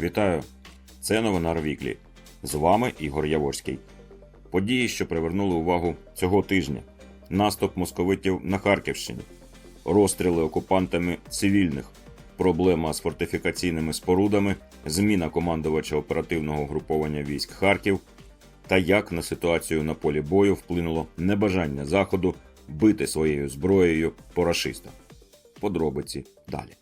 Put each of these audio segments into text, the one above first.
Вітаю! Це новина Рвіклі. З вами Ігор Яворський. Події, що привернули увагу цього тижня: наступ московитів на Харківщині, розстріли окупантами цивільних, проблема з фортифікаційними спорудами, зміна командувача оперативного угруповання військ Харків та як на ситуацію на полі бою вплинуло небажання заходу бити своєю зброєю по рашистам. Подробиці далі.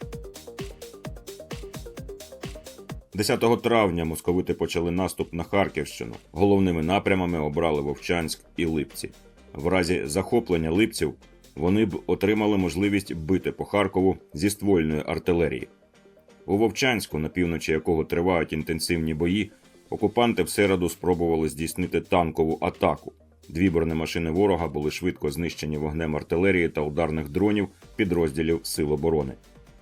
10 травня московити почали наступ на Харківщину. Головними напрямами обрали Вовчанськ і Липці. В разі захоплення липців вони б отримали можливість бити по Харкову зі ствольної артилерії. У Вовчанську, на півночі якого тривають інтенсивні бої, окупанти в середу спробували здійснити танкову атаку. Дві бронемашини ворога були швидко знищені вогнем артилерії та ударних дронів підрозділів Сил оборони.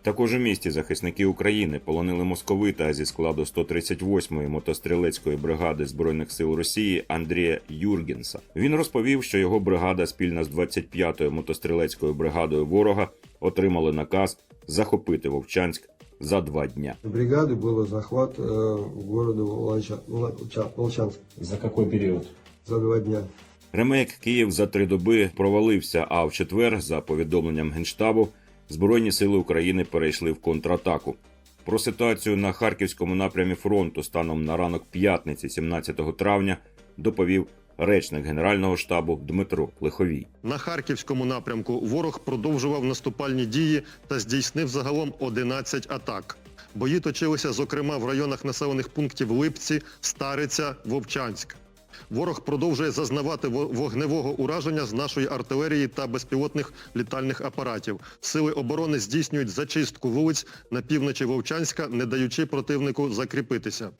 Також у місті захисники України полонили московита зі складу 138-ї мотострілецької бригади збройних сил Росії Андрія Юргенса. Він розповів, що його бригада спільно з 25-ю мотострілецькою бригадою ворога отримали наказ захопити Вовчанськ за два дня. бригады был захват э, города Волча- Волча- Волчанск За какой период? за два дня. Ремейк Київ за три доби провалився, а в четвер, за повідомленням Генштабу, Збройні сили України перейшли в контратаку. Про ситуацію на харківському напрямі фронту станом на ранок п'ятниці, 17 травня, доповів речник Генерального штабу Дмитро Лиховій. На харківському напрямку ворог продовжував наступальні дії та здійснив загалом 11 атак. Бої точилися, зокрема, в районах населених пунктів Липці, Стариця, Вовчанськ. Ворог продовжує зазнавати вогневого ураження з нашої артилерії та безпілотних літальних апаратів. Сили оборони здійснюють зачистку вулиць на півночі Вовчанська, не даючи противнику закріпитися.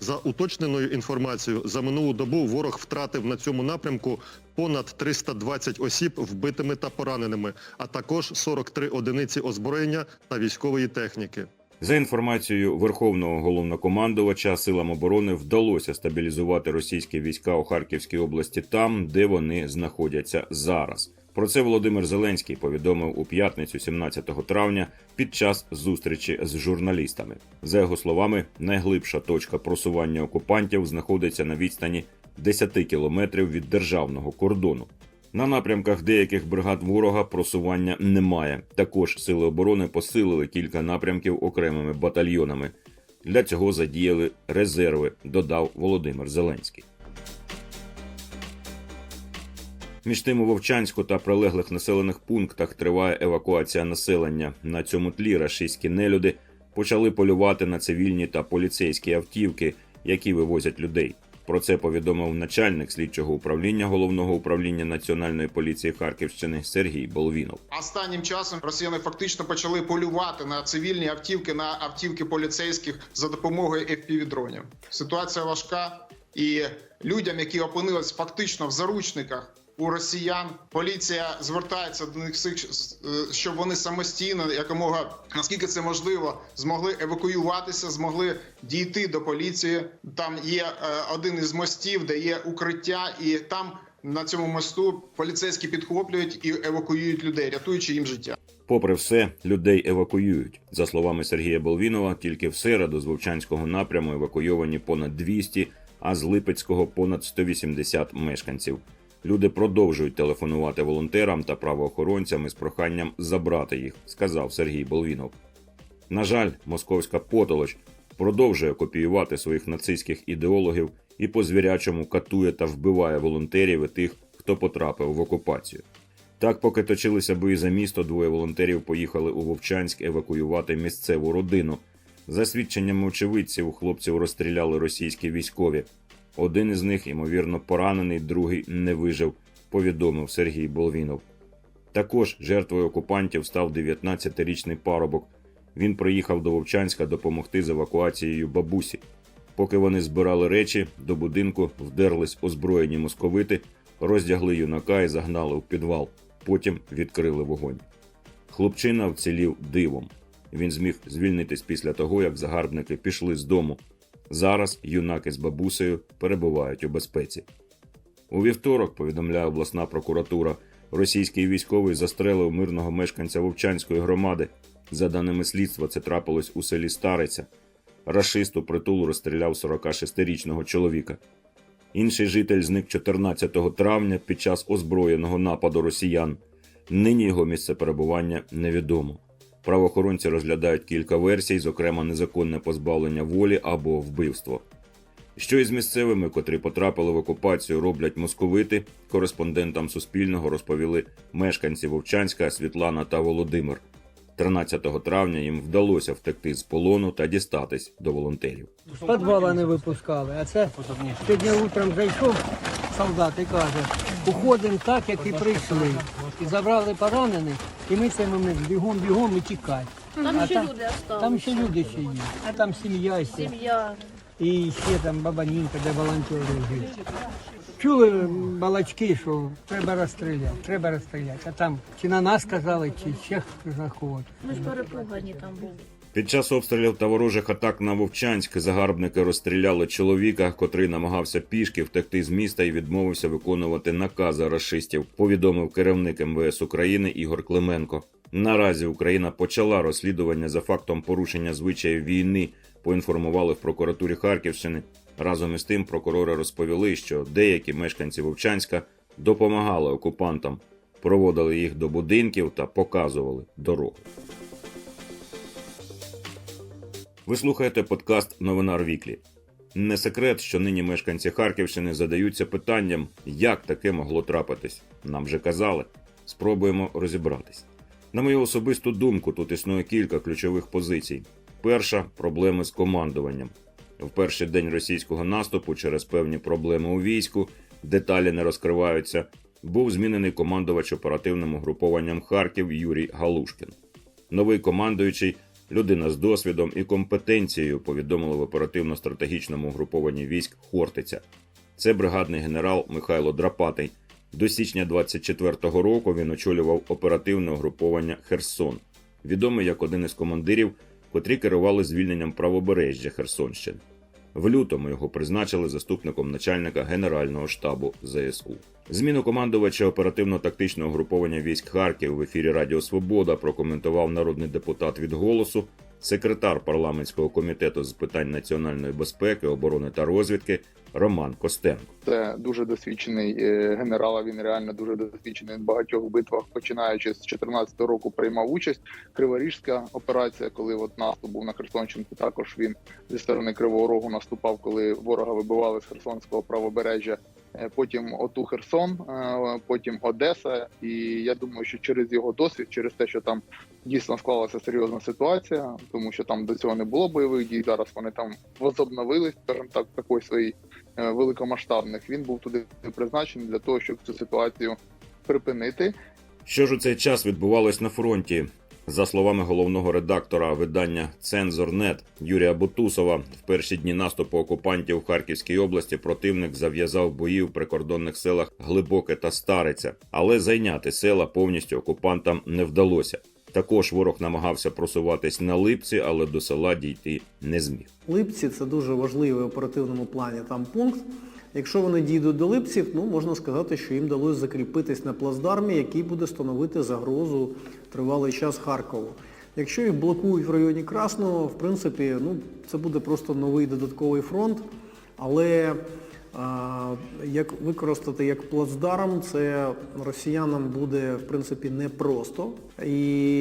За уточненою інформацією, за минулу добу ворог втратив на цьому напрямку понад 320 осіб вбитими та пораненими, а також 43 одиниці озброєння та військової техніки. За інформацією Верховного головнокомандувача, силам оборони вдалося стабілізувати російські війська у Харківській області там, де вони знаходяться зараз. Про це Володимир Зеленський повідомив у п'ятницю, 17 травня, під час зустрічі з журналістами. За його словами, найглибша точка просування окупантів знаходиться на відстані 10 кілометрів від державного кордону. На напрямках деяких бригад ворога просування немає. Також сили оборони посилили кілька напрямків окремими батальйонами. Для цього задіяли резерви, додав Володимир Зеленський. Між тим у Вовчанську та прилеглих населених пунктах триває евакуація населення. На цьому тлі рашистські нелюди почали полювати на цивільні та поліцейські автівки, які вивозять людей. Про це повідомив начальник слідчого управління головного управління національної поліції Харківщини Сергій Болвінов. Останнім часом росіяни фактично почали полювати на цивільні автівки, на автівки поліцейських за допомогою FPV-дронів. Ситуація важка, і людям, які опинились фактично в заручниках у росіян, поліція звертається до них всіх, е, щоб вони самостійно, якомога наскільки це можливо, змогли евакуюватися, змогли дійти до поліції. Там є е, один із мостів, де є укриття, і там. На цьому мосту поліцейські підхоплюють і евакуюють людей, рятуючи їм життя. Попри все, людей евакуюють. За словами Сергія Болвінова, тільки в середу з Вовчанського напряму евакуйовані понад 200, а з Липецького понад 180 мешканців. Люди продовжують телефонувати волонтерам та правоохоронцям із проханням забрати їх, сказав Сергій Болвінов. На жаль, московська потолоч продовжує копіювати своїх нацистських ідеологів і по звірячому катує та вбиває волонтерів і тих, хто потрапив в окупацію. Так, поки точилися бої за місто, двоє волонтерів поїхали у Вовчанськ евакуювати місцеву родину. За свідченнями очевидців, хлопців розстріляли російські військові. Один із них, ймовірно, поранений, другий не вижив, повідомив Сергій Болвінов. Також жертвою окупантів став 19-річний парубок. Він приїхав до Вовчанська допомогти з евакуацією бабусі. Поки вони збирали речі, до будинку вдерлись озброєні московити, роздягли юнака і загнали в підвал. Потім відкрили вогонь. Хлопчина вцілів дивом. Він зміг звільнитись після того, як загарбники пішли з дому. Зараз юнак із бабусею перебувають у безпеці. У вівторок, повідомляє обласна прокуратура, російський військовий застрелив мирного мешканця Вовчанської громади. За даними слідства, це трапилось у селі Стариця. Рашист у притул розстріляв 46-річного чоловіка. Інший житель зник 14 травня під час озброєного нападу росіян. Нині його місце перебування невідомо. Правоохоронці розглядають кілька версій, зокрема незаконне позбавлення волі або вбивство. Що із місцевими, котрі потрапили в окупацію, роблять московити, кореспондентам Суспільного розповіли мешканці Вовчанська Світлана та Володимир. 13 травня їм вдалося втекти з полону та дістатись до волонтерів. З підвала не випускали. А це сьогодні утром зайшов солдат і каже, уходимо так, як і прийшли. І забрали поранених, і ми цей момент бігом, бігом і тікай. Там А ще там- люди осталися. Там ще люди ще є. А там сім'я ще. Сім'я. І ще там баба Нінка, де волонтери живуть. Чули балачки, що треба розстріляти, треба розстріляти. А там чи на нас казали, чи ще за кого. Ми ж перепугані там були. Під час обстрілів та ворожих атак на Вовчанськ загарбники розстріляли чоловіка, котрий намагався пішки втекти з міста і відмовився виконувати накази рашистів, повідомив керівник МВС України Ігор Клименко. Наразі Україна почала розслідування за фактом порушення звичаїв війни. Поінформували в прокуратурі Харківщини. Разом із тим прокурори розповіли, що деякі мешканці Вовчанська допомагали окупантам, проводили їх до будинків та показували дорогу. Ви слухаєте подкаст Новинар Віклі. Не секрет, що нині мешканці Харківщини задаються питанням, як таке могло трапитись. Нам вже казали. Спробуємо розібратись. На мою особисту думку, тут існує кілька ключових позицій. Перша проблеми з командуванням. В перший день російського наступу через певні проблеми у війську, деталі не розкриваються, був змінений командувач оперативним угрупованням Харків Юрій Галушкін. Новий командуючий людина з досвідом і компетенцією повідомили в оперативно-стратегічному угрупованні військ Хортиця. Це бригадний генерал Михайло Драпатий. До січня 24-го року він очолював оперативне угруповання Херсон, відомий як один із командирів, котрі керували звільненням правобережжя Херсонщини. В лютому його призначили заступником начальника Генерального штабу ЗСУ. Зміну командувача оперативно-тактичного угруповання військ Харків в ефірі Радіо Свобода прокоментував народний депутат від голосу, секретар парламентського комітету з питань національної безпеки, оборони та розвідки Роман Костенко. Це дуже досвідчений е, генерал. Він реально дуже досвідчений в багатьох битвах, починаючи з 2014 року, приймав участь. Криворіжська операція, коли от наступ був на Херсонщинку, також він зі сторони Кривого Рогу наступав, коли ворога вибивали з Херсонського правобережжя. Е, Потім ОТУ Херсон, е, потім Одеса. І я думаю, що через його досвід, через те, що там дійсно склалася серйозна ситуація, тому що там до цього не було бойових дій. Зараз вони там возобновились, скажімо так, такої своїй е, великомасштабних. Він був туди призначений для того, щоб цю ситуацію припинити. Що ж у цей час відбувалось на фронті? За словами головного редактора видання Цензорнет Юрія Бутусова, в перші дні наступу окупантів в Харківській області противник зав'язав бої в прикордонних селах Глибоке та Стариця, але зайняти села повністю окупантам не вдалося. Також ворог намагався просуватись на липці, але до села дійти не зміг. Липці це дуже важливий в оперативному плані там пункт. Якщо вони дійдуть до Липців, ну можна сказати, що їм вдалося закріпитись на плацдармі, який буде становити загрозу тривалий час Харкову. Якщо їх блокують в районі Красного, в принципі, ну це буде просто новий додатковий фронт. Але як використати як плацдарм, це росіянам буде в принципі непросто. І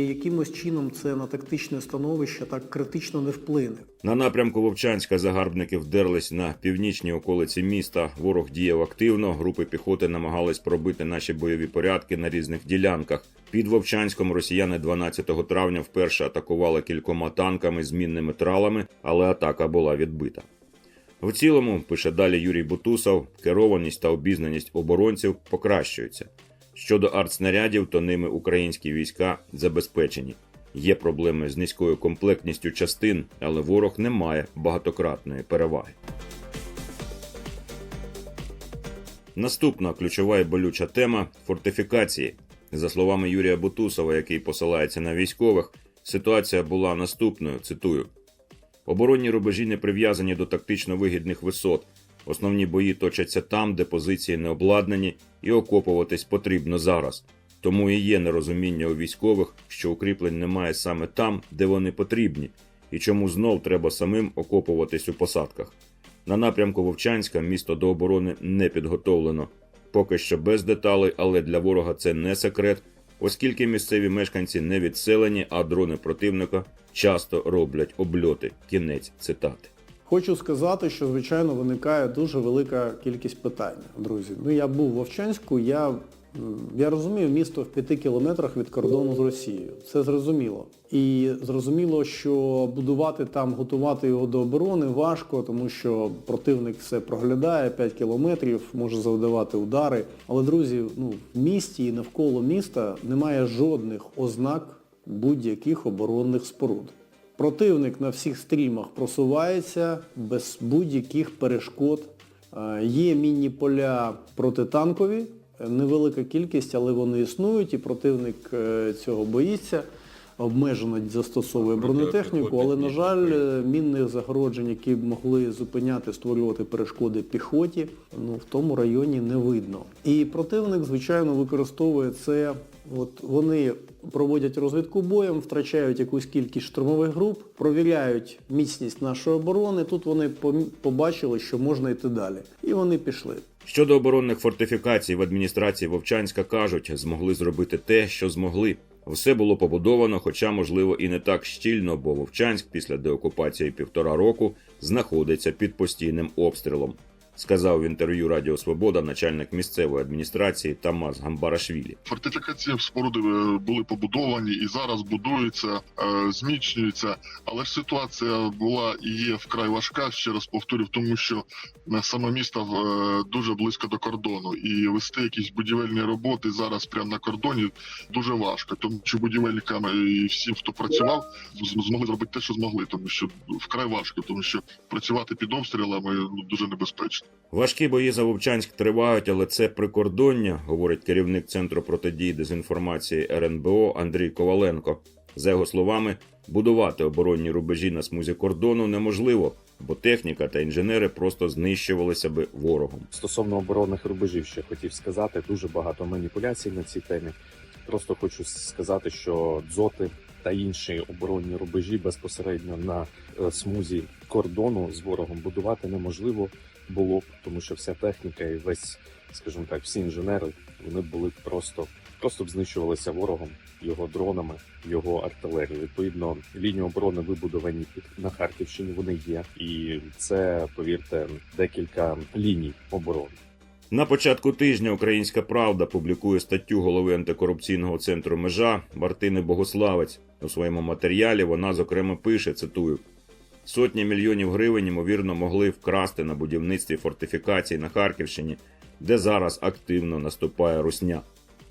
якимось чином це на тактичне становище так критично не вплине. На напрямку Вовчанська загарбники вдерлись на північні околиці міста. Ворог діяв активно. Групи піхоти намагались пробити наші бойові порядки на різних ділянках. Під Вовчанськом росіяни 12 травня вперше атакували кількома танками з мінними тралами, але атака була відбита. В цілому, пише далі Юрій Бутусов, керованість та обізнаність оборонців покращуються. Щодо артснарядів, то ними українські війська забезпечені. Є проблеми з низькою комплектністю частин, але ворог не має багатократної переваги. Наступна ключова і болюча тема фортифікації. За словами Юрія Бутусова, який посилається на військових, ситуація була наступною. Цитую: оборонні рубежі не прив'язані до тактично вигідних висот. Основні бої точаться там, де позиції не обладнані, і окопуватись потрібно зараз. Тому і є нерозуміння у військових, що укріплень немає саме там, де вони потрібні, і чому знов треба самим окопуватись у посадках. На напрямку Вовчанська місто до оборони не підготовлено. Поки що без деталей, але для ворога це не секрет, оскільки місцеві мешканці не відселені, а дрони противника часто роблять обльоти. Кінець цитати. Хочу сказати, що звичайно виникає дуже велика кількість питань, друзі. Ну я був в Вовчанську, я, я розумію, місто в п'яти кілометрах від кордону з Росією. Це зрозуміло. І зрозуміло, що будувати там, готувати його до оборони важко, тому що противник все проглядає 5 кілометрів, може завдавати удари. Але, друзі, ну, в місті і навколо міста немає жодних ознак будь-яких оборонних споруд. Противник на всіх стрімах просувається без будь-яких перешкод. Е, Є міні-поля протитанкові, невелика кількість, але вони існують, і противник е, цього боїться. Обмежено застосовує бронетехніку, але, на жаль, мінних загороджень, які б могли зупиняти, створювати перешкоди піхоті, ну, в тому районі не видно. І противник, звичайно, використовує це. От вони проводять розвідку боєм, втрачають якусь кількість штурмових груп, провіряють міцність нашої оборони. Тут вони побачили, що можна йти далі. І вони пішли. Щодо оборонних фортифікацій в адміністрації Вовчанська кажуть, змогли зробити те, що змогли. Все було побудовано, хоча, можливо, і не так щільно, бо Вовчанськ після деокупації півтора року знаходиться під постійним обстрілом, сказав в інтерв'ю Радіо Свобода начальник місцевої адміністрації Тамас Гамбарашвілі. Фортифікації в споруди е, були побудовані і зараз будуються, е, зміцнюються. Але ж ситуація була і є вкрай важка. Ще раз повторю, тому що е, саме місто дуже близько до кордону, і вести якісь будівельні роботи зараз прямо на кордоні дуже важко. Тому що будівельникам і всім, хто працював, змогли зробити те, що змогли, тому що вкрай важко, тому що працювати під обстрілами ну дуже небезпечно. Важкі бої за Вовчанськ тривають, але це прикордоння, говорить керівник Центру протидії дезінформації РНБО Андрій Коваленко. За його словами, будувати оборонні рубежі на смузі кордону неможливо, бо техніка та інженери просто знищувалися би ворогом. Стосовно оборонних рубежів, ще хотів сказати, дуже багато маніпуляцій на цій темі. Просто хочу сказати, що дзоти та інші оборонні рубежі безпосередньо на е, смузі кордону з ворогом будувати неможливо було б, тому що вся техніка і весь, скажімо так, всі інженери вони були б просто, просто б знищувалися ворогом, його дронами, його артилерією. Відповідно, лінії оборони вибудовані на Харківщині. Вони є, і це повірте декілька ліній оборони. На початку тижня Українська Правда публікує статтю голови антикорупційного центру Межа Мартини Богославець. У своєму матеріалі вона зокрема пише: цитую: сотні мільйонів гривень ймовірно могли вкрасти на будівництві фортифікацій на Харківщині, де зараз активно наступає русня.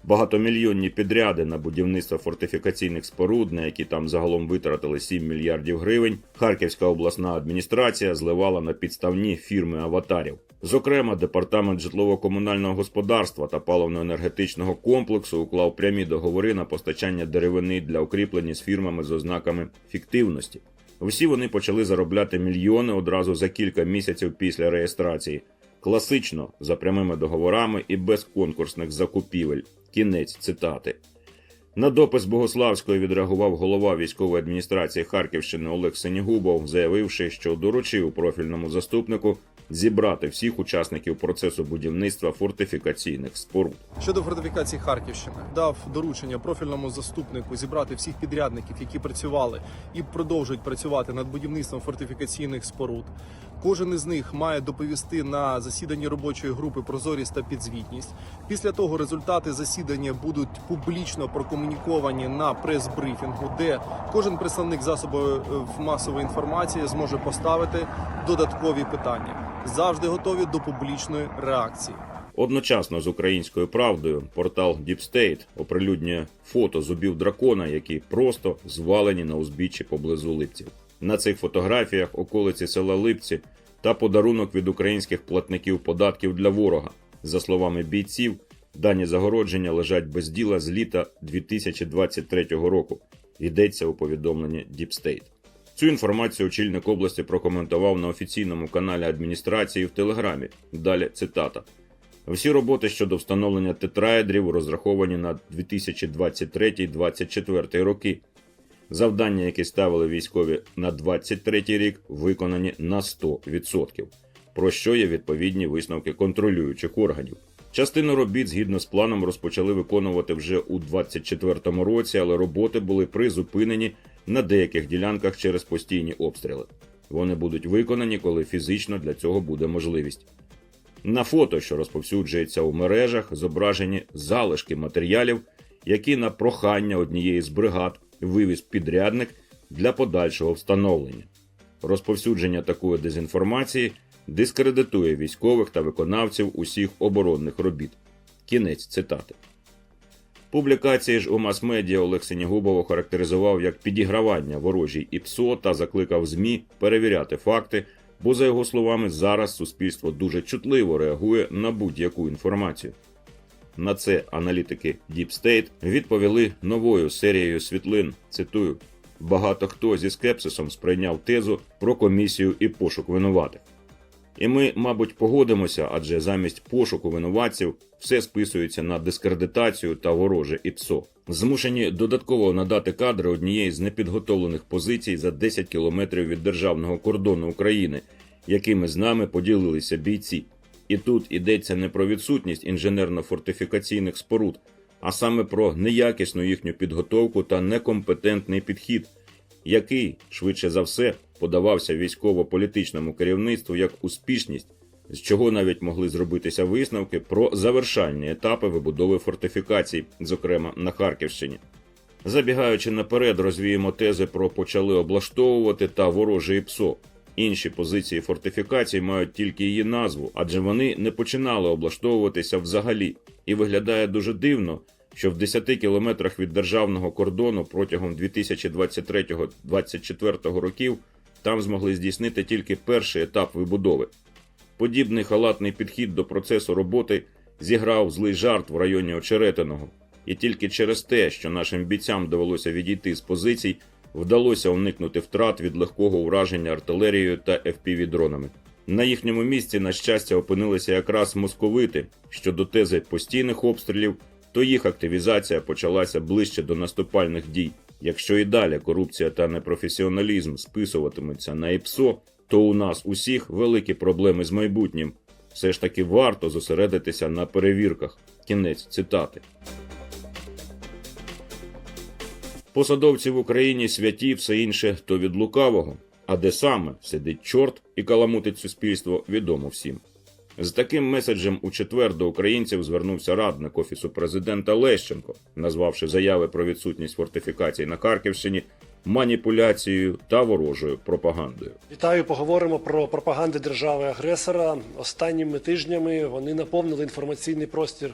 Багатомільйонні підряди на будівництво фортифікаційних споруд, на які там загалом витратили 7 мільярдів гривень, Харківська обласна адміністрація зливала на підставні фірми аватарів. Зокрема, департамент житлово-комунального господарства та паливно-енергетичного комплексу уклав прямі договори на постачання деревини для укріплення з фірмами з ознаками фіктивності. Всі вони почали заробляти мільйони одразу за кілька місяців після реєстрації. Класично, за прямими договорами і без конкурсних закупівель. Кінець цитати. На допис Богославської відреагував голова військової адміністрації Харківщини Олег Сенігубов, заявивши, що доручив профільному заступнику зібрати всіх учасників процесу будівництва фортифікаційних споруд. Щодо фортифікації Харківщини, дав доручення профільному заступнику зібрати всіх підрядників, які працювали і продовжують працювати над будівництвом фортифікаційних споруд. Кожен із них має доповісти на засіданні робочої групи прозорість та підзвітність. Після того результати засідання будуть публічно прокомуніковані на прес-брифінгу, де кожен представник засобу е, масової інформації зможе поставити додаткові питання. Завжди готові до публічної реакції. Одночасно з українською правдою портал Deep State оприлюднює фото зубів дракона, які просто звалені на узбіччі поблизу липців. На цих фотографіях околиці села Липці та подарунок від українських платників податків для ворога. За словами бійців, дані загородження лежать без діла з літа 2023 року. Йдеться у повідомленні State. Цю інформацію очільник області прокоментував на офіційному каналі адміністрації в Телеграмі. Далі цитата. Всі роботи щодо встановлення тетраедрів розраховані на 2023-2024 роки. Завдання, які ставили військові на 23-й рік, виконані на 100%, про що є відповідні висновки контролюючих органів. Частину робіт згідно з планом розпочали виконувати вже у 24-му році, але роботи були призупинені на деяких ділянках через постійні обстріли. Вони будуть виконані, коли фізично для цього буде можливість. На фото, що розповсюджується у мережах, зображені залишки матеріалів, які на прохання однієї з бригад вивіз підрядник для подальшого встановлення. Розповсюдження такої дезінформації дискредитує військових та виконавців усіх оборонних робіт. Кінець цитати. Публікації ж у мас-медіа Олег Синягубов охарактеризував як підігравання ворожій ІПСО та закликав ЗМІ перевіряти факти, бо, за його словами, зараз суспільство дуже чутливо реагує на будь-яку інформацію. На це аналітики Deep State відповіли новою серією світлин. Цитую: багато хто зі скепсисом сприйняв тезу про комісію і пошук винуватих. І ми, мабуть, погодимося, адже замість пошуку винуватців все списується на дискредитацію та вороже ІПСО. Змушені додатково надати кадри однієї з непідготовлених позицій за 10 кілометрів від державного кордону України, якими з нами поділилися бійці. І тут йдеться не про відсутність інженерно-фортифікаційних споруд, а саме про неякісну їхню підготовку та некомпетентний підхід, який, швидше за все, подавався військово-політичному керівництву як успішність, з чого навіть могли зробитися висновки про завершальні етапи вибудови фортифікацій, зокрема на Харківщині. Забігаючи наперед, розвіємо тези про почали облаштовувати та вороже ІПСО. Інші позиції фортифікацій мають тільки її назву, адже вони не починали облаштовуватися взагалі. І виглядає дуже дивно, що в 10 кілометрах від державного кордону протягом 2023-2024 років там змогли здійснити тільки перший етап вибудови. Подібний халатний підхід до процесу роботи зіграв злий жарт в районі Очеретиного, і тільки через те, що нашим бійцям довелося відійти з позицій, вдалося уникнути втрат від легкого ураження артилерією та FPV-дронами. На їхньому місці, на щастя, опинилися якраз московити щодо тези постійних обстрілів, то їх активізація почалася ближче до наступальних дій. Якщо і далі корупція та непрофесіоналізм списуватимуться на ІПСО, то у нас усіх великі проблеми з майбутнім. Все ж таки варто зосередитися на перевірках. Кінець цитати. Посадовці в Україні святі все інше то від лукавого, а де саме сидить чорт і каламутить суспільство, відомо всім. З таким меседжем у четвер до українців звернувся радник офісу президента Лещенко, назвавши заяви про відсутність фортифікацій на Харківщині маніпуляцією та ворожою пропагандою. Вітаю, поговоримо про пропаганди держави-агресора. Останніми тижнями вони наповнили інформаційний простір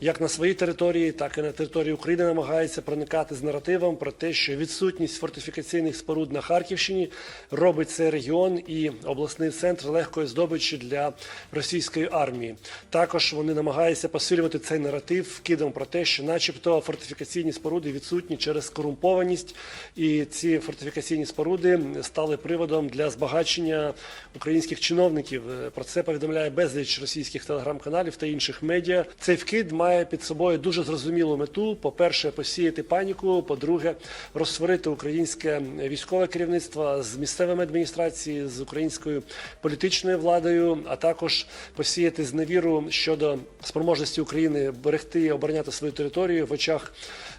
як на своїй території, так і на території України намагаються проникати з наративом про те, що відсутність фортифікаційних споруд на Харківщині робить цей регіон і обласний центр легкою здобиччю для російської армії. Також вони намагаються посилювати цей наратив вкидом про те, що, начебто, фортифікаційні споруди відсутні через корумпованість і ці фортифікаційні споруди стали приводом для збагачення українських чиновників. Е, Про це повідомляє безліч російських телеграм-каналів та інших медіа. Цей вкид має під собою дуже зрозумілу мету: по-перше, посіяти паніку. По-друге, розсварити українське військове керівництво з місцевими адміністрації, з українською політичною владою, а також посіяти зневіру щодо спроможності України берегти і обороняти свою територію в очах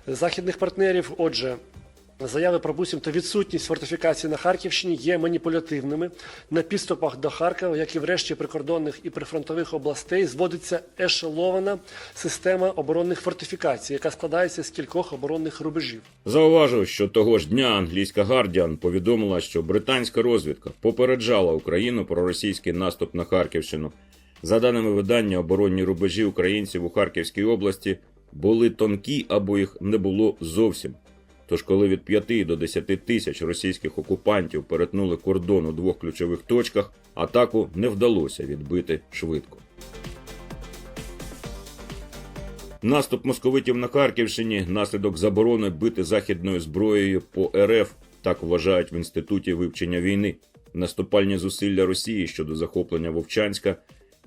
західних партнерів. Отже. Заяви про буцімто відсутність фортифікації на Харківщині є маніпулятивними. На підступах до Харкова, як і в решті прикордонних і прифронтових областей, зводиться ешелована система оборонних фортифікацій, яка складається з кількох оборонних рубежів. Зауважу, що того ж дня англійська Гардіан повідомила, що британська розвідка попереджала Україну про російський наступ на Харківщину. За даними видання, оборонні рубежі українців у Харківській області були тонкі або їх не було зовсім. Тож, коли від 5 до 10 тисяч російських окупантів перетнули кордон у двох ключових точках, атаку не вдалося відбити швидко. Наступ московитів на Харківщині наслідок заборони бити західною зброєю по РФ, так вважають в інституті вивчення війни. Наступальні зусилля Росії щодо захоплення Вовчанська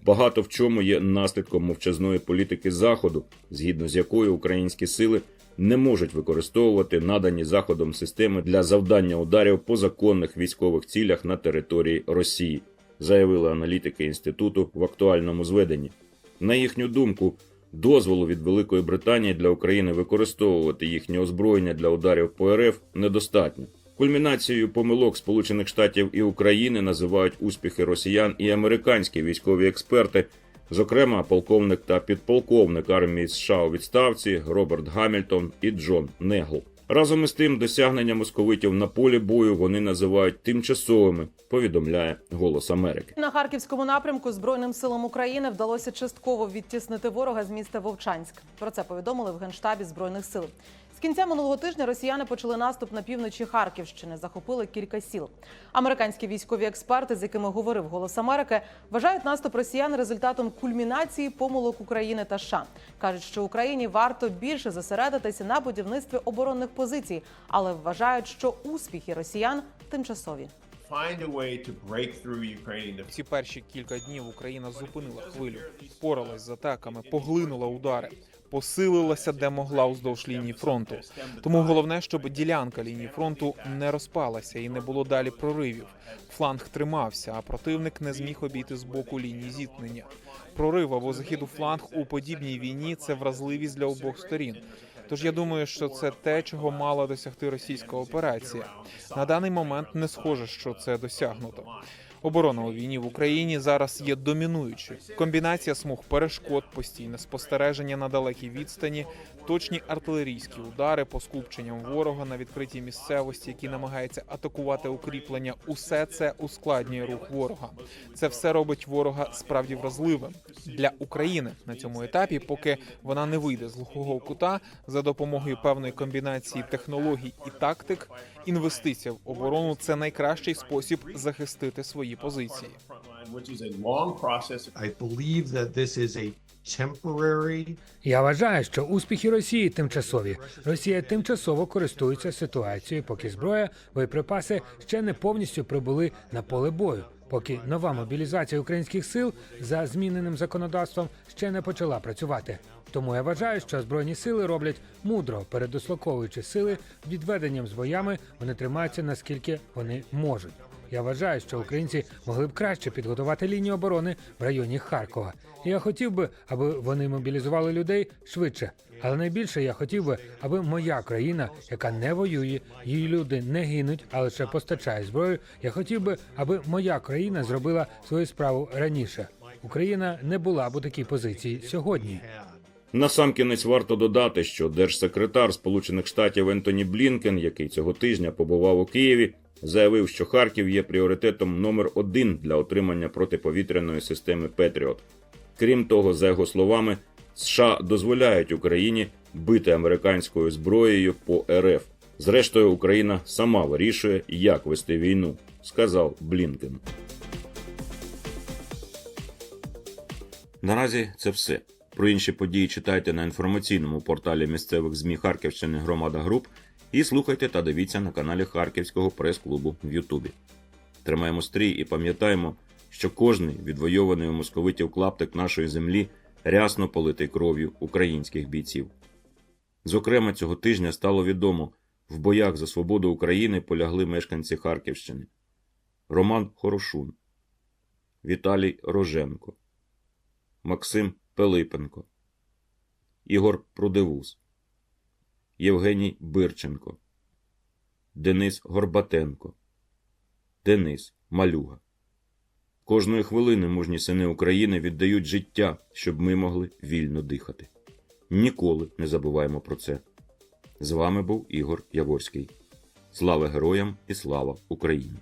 багато в чому є наслідком мовчазної політики Заходу, згідно з якою українські сили не можуть використовувати надані заходом системи для завдання ударів по законних військових цілях на території Росії, заявили аналітики інституту в актуальному зведенні. На їхню думку, дозволу від Великої Британії для України використовувати їхнє озброєння для ударів по РФ недостатньо. Кульмінацією помилок Сполучених Штатів і України називають успіхи росіян і американські військові експерти, зокрема полковник та підполковник армії США у відставці Роберт Гамільтон і Джон Негл. Разом із тим, досягнення московитів на полі бою вони називають тимчасовими, повідомляє Голос Америки. На харківському напрямку Збройним силам України вдалося частково відтіснити ворога з міста Вовчанськ. Про це повідомили в генштабі збройних сил. З кінця минулого тижня росіяни почали наступ на півночі Харківщини, захопили кілька сіл. Американські військові експерти, з якими говорив Голос Америки, вважають наступ росіян результатом кульмінації помилок України та США. кажуть, що Україні варто більше зосередитися на будівництві оборонних позицій, але вважають, що успіхи росіян тимчасові. Ці перші кілька днів Україна зупинила хвилю, впоралась з атаками, поглинула удари, посилилася де могла уздовж лінії фронту. Тому головне, щоб ділянка лінії фронту не розпалася і не було далі проривів. Фланг тримався, а противник не зміг обійти з боку лінії зіткнення. Прорив або захід у фланг у подібній війні це вразливість для обох сторін. Тож я думаю, що це те, чого мала досягти російська операція. На даний момент не схоже, що це досягнуто. Оборона у війні в Україні зараз є домінуючою. Комбінація смуг перешкод, постійне спостереження на далекій відстані, точні артилерійські удари по скупченням ворога на відкритій місцевості, які намагаються атакувати укріплення. Усе це ускладнює рух ворога. Це все робить ворога справді вразливим для України на цьому етапі, поки вона не вийде з глухого кута за допомогою певної комбінації технологій і тактик. Інвестиція в оборону це найкращий спосіб захистити свої позиції. Я вважаю, що успіхи Росії тимчасові. Росія тимчасово користується ситуацією, поки зброя, боєприпаси ще не повністю прибули на поле бою. Поки нова мобілізація українських сил за зміненим законодавством ще не почала працювати. Тому я вважаю, що збройні сили роблять мудро, передислоковуючи сили відведенням з боями, вони тримаються наскільки вони можуть. Я вважаю, що українці могли б краще підготувати лінію оборони в районі Харкова. Я хотів би, аби вони мобілізували людей швидше. Але найбільше я хотів би, аби моя країна, яка не воює, її люди не гинуть, а лише постачають зброю. Я хотів би, аби моя країна зробила свою справу раніше. Україна не була б у такій позиції сьогодні. Насамкінець варто додати, що держсекретар Сполучених Штатів Ентоні Блінкен, який цього тижня побував у Києві, заявив, що Харків є пріоритетом номер один для отримання протиповітряної системи Петріот. Крім того, за його словами, США дозволяють Україні бити американською зброєю по РФ. Зрештою, Україна сама вирішує, як вести війну, сказав Блінкен. Наразі це все. Про інші події читайте на інформаційному порталі місцевих ЗМІ Харківщини Громада Груп і слухайте та дивіться на каналі Харківського прес-клубу в Ютубі. Тримаємо стрій і пам'ятаємо, що кожний відвойований у московитів клаптик нашої землі рясно политий кров'ю українських бійців. Зокрема, цього тижня стало відомо, в боях за свободу України полягли мешканці Харківщини Роман Хорошун, Віталій Роженко, Максим Пилипенко, Ігор Прудивус, Євгеній Бирченко, Денис Горбатенко, Денис Малюга. Кожної хвилини мужні сини України віддають життя, щоб ми могли вільно дихати. Ніколи не забуваємо про це. З вами був Ігор Яворський. Слава героям і слава Україні!